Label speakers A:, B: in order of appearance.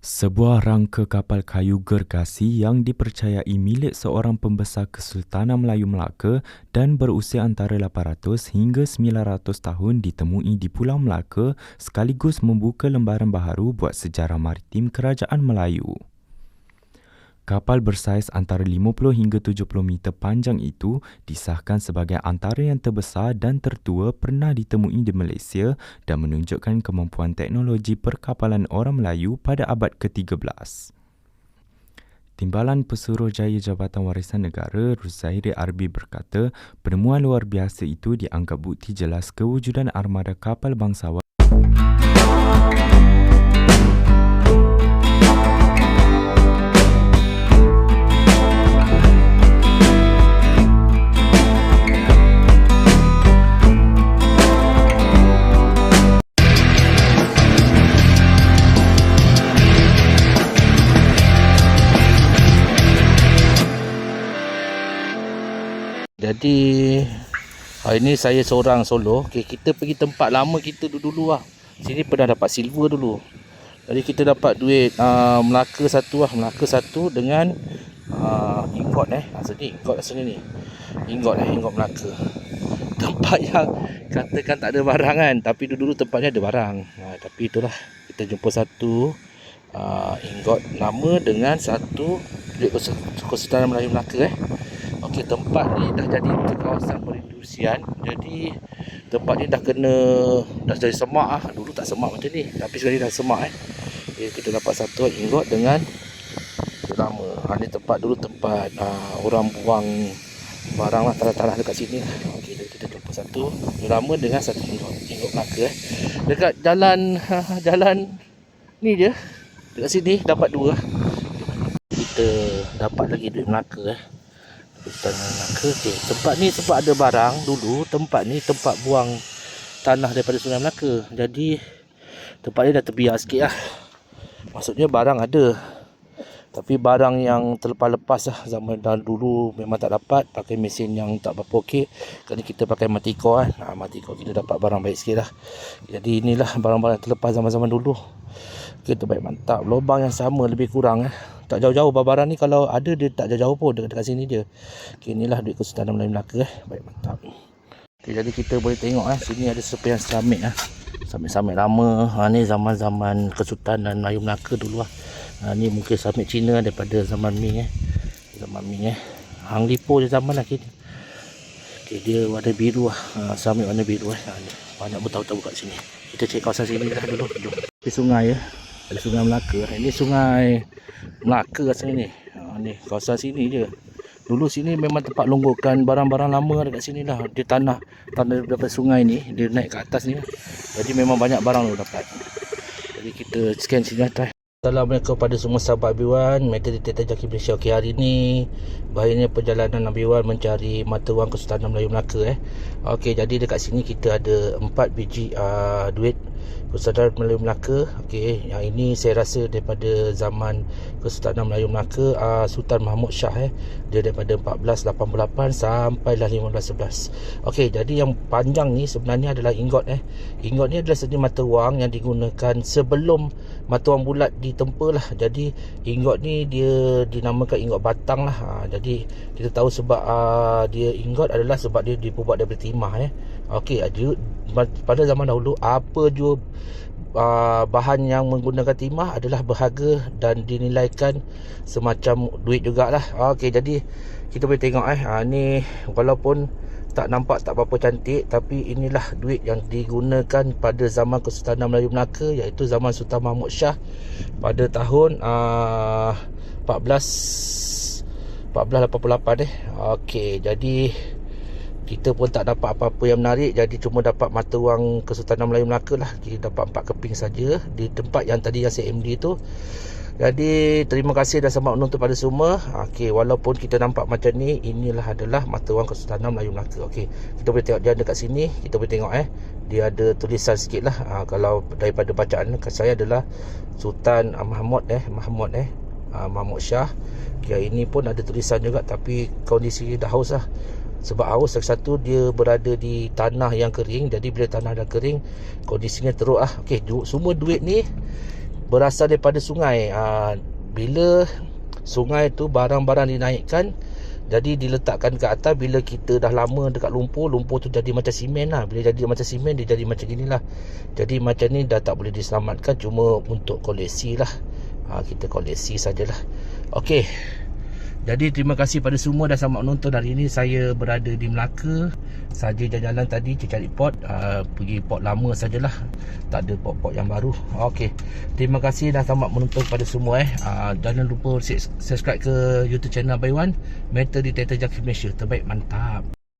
A: Sebuah rangka kapal kayu gergasi yang dipercayai milik seorang pembesar Kesultanan Melayu Melaka dan berusia antara 800 hingga 900 tahun ditemui di Pulau Melaka sekaligus membuka lembaran baharu buat sejarah maritim Kerajaan Melayu. Kapal bersaiz antara 50 hingga 70 meter panjang itu disahkan sebagai antara yang terbesar dan tertua pernah ditemui di Malaysia dan menunjukkan kemampuan teknologi perkapalan orang Melayu pada abad ke-13. Timbalan Pesuruhjaya Jabatan Warisan Negara Ruzairi Arbi berkata, penemuan luar biasa itu dianggap bukti jelas kewujudan armada kapal bangsawan
B: Jadi hari ni saya seorang solo. Okay, kita pergi tempat lama kita dulu-dulu lah. Sini pernah dapat silver dulu. Jadi kita dapat duit uh, Melaka satu lah. Melaka satu dengan uh, ingot eh. Asal ni ingot asal ni. Ingot eh, ingot Melaka. Tempat yang katakan tak ada barang kan. Tapi dulu-dulu tempatnya ada barang. Uh, tapi itulah. Kita jumpa satu uh, ingot nama dengan satu duit Kesultanan Melayu Melaka eh. Okey, tempat ni dah jadi kawasan perindustrian. Jadi tempat ni dah kena dah jadi semak ah. Dulu tak semak macam ni, tapi sekarang dah semak eh. Jadi kita dapat satu ingot dengan lama. Ha ni tempat dulu tempat uh, orang buang barang lah tanah-tanah dekat sini lah. Okey, kita jumpa satu lama dengan satu ingot, ingot Melaka eh. Dekat jalan jalan ni je. Dekat sini dapat dua. Kita dapat lagi duit Melaka eh. Hutan Melaka okay. Tempat ni sebab ada barang dulu. Tempat ni tempat buang tanah daripada Sungai Melaka. Jadi tempat ni dah terbiar sikit lah. Maksudnya barang ada Tapi barang yang terlepas-lepas lah Zaman dulu memang tak dapat Pakai mesin yang tak berapa okey Kali kita pakai matiko kan. Nah, Matiko kita dapat barang baik sikit lah. Jadi inilah barang-barang terlepas zaman-zaman dulu. Kita baik mantap. Lubang yang sama lebih kurang eh. Tak jauh-jauh babaran ni kalau ada dia tak jauh-jauh pun dekat, dekat sini je okay, inilah duit Kesultanan Melayu Melaka eh. baik mantap. Okay, jadi kita boleh tengok eh. Sini ada sepian seramik eh. Seramik-seramik lama. Ha, ni zaman-zaman Kesultanan Melayu Melaka dulu lah ha, ni mungkin seramik Cina daripada zaman Ming eh zaman Ming eh Hang Lipo je zaman lah kita okay, dia warna biru lah ha, seramik warna biru eh ha, banyak bertahu-tahu kat sini kita cek kawasan sini dah dulu di sungai ya ada sungai Melaka ini sungai Melaka rasanya ni. Ha, ni kawasan sini je. Dulu sini memang tempat longgokan barang-barang lama dekat sini lah. Dia tanah tanah daripada sungai ni, dia naik ke atas ni. Jadi memang banyak barang lu dapat. Jadi kita scan sini atas. Assalamualaikum kepada semua sahabat Abiwan Metode Teta Jaki Malaysia Okey hari ni Bahayanya perjalanan Abiwan Mencari mata wang Kesultanan Melayu Melaka eh. Okey jadi dekat sini kita ada 4 biji uh, duit Kesultanan Melayu Melaka Okey, yang ini saya rasa daripada zaman Kesultanan Melayu Melaka uh, Sultan Mahmud Shah eh. Dia daripada 1488 sampai lah 1511 Okey, jadi yang panjang ni sebenarnya adalah ingot eh. Ingot ni adalah sejenis mata wang yang digunakan sebelum mata wang bulat ditempa lah Jadi ingot ni dia dinamakan ingot batang lah uh, Jadi kita tahu sebab uh, dia ingot adalah sebab dia dibuat daripada timah eh. Okey, pada zaman dahulu apa jua uh, bahan yang menggunakan timah adalah berharga dan dinilaikan semacam duit jugalah. Okey, jadi kita boleh tengok eh uh, ni walaupun tak nampak tak berapa cantik tapi inilah duit yang digunakan pada zaman Kesultanan Melayu Melaka iaitu zaman Sultan Mahmud Shah pada tahun uh, 14 1488 eh. Okey, jadi kita pun tak dapat apa-apa yang menarik jadi cuma dapat mata wang Kesultanan Melayu Melaka lah. Kita dapat empat keping saja di tempat yang tadi yang CMD tu. Jadi terima kasih dah selamat menonton pada semua. Ok walaupun kita nampak macam ni inilah adalah mata wang Kesultanan Melayu Melaka. Ok kita boleh tengok dia dekat sini. Kita boleh tengok eh dia ada tulisan sikit lah. Ha, kalau daripada bacaan saya adalah Sultan Mahmud eh Mahmud eh ha, Mahmud Shah. Okay, ini pun ada tulisan juga tapi kondisi dah haus lah sebab haus lagi satu dia berada di tanah yang kering. Jadi bila tanah dah kering kondisinya teruk ah okey du- semua duit ni berasal daripada sungai. Ha, bila sungai tu barang-barang dinaikkan jadi diletakkan ke atas bila kita dah lama dekat lumpur lumpur tu jadi macam simen lah. Bila jadi macam simen dia jadi macam gini lah jadi macam ni dah tak boleh diselamatkan cuma untuk koleksi lah. Ha, kita koleksi sajalah. Okey. Jadi terima kasih pada semua dah selamat menonton hari ini. Saya berada di Melaka. Saja jalan-jalan tadi cari pot. Uh, pergi pot lama sajalah. Tak ada pot-pot yang baru. Okey. terima kasih dah selamat menonton pada semua eh. Uh, jangan lupa subscribe ke YouTube channel Abang Wan Metal Detector Jaki Malaysia. Terbaik mantap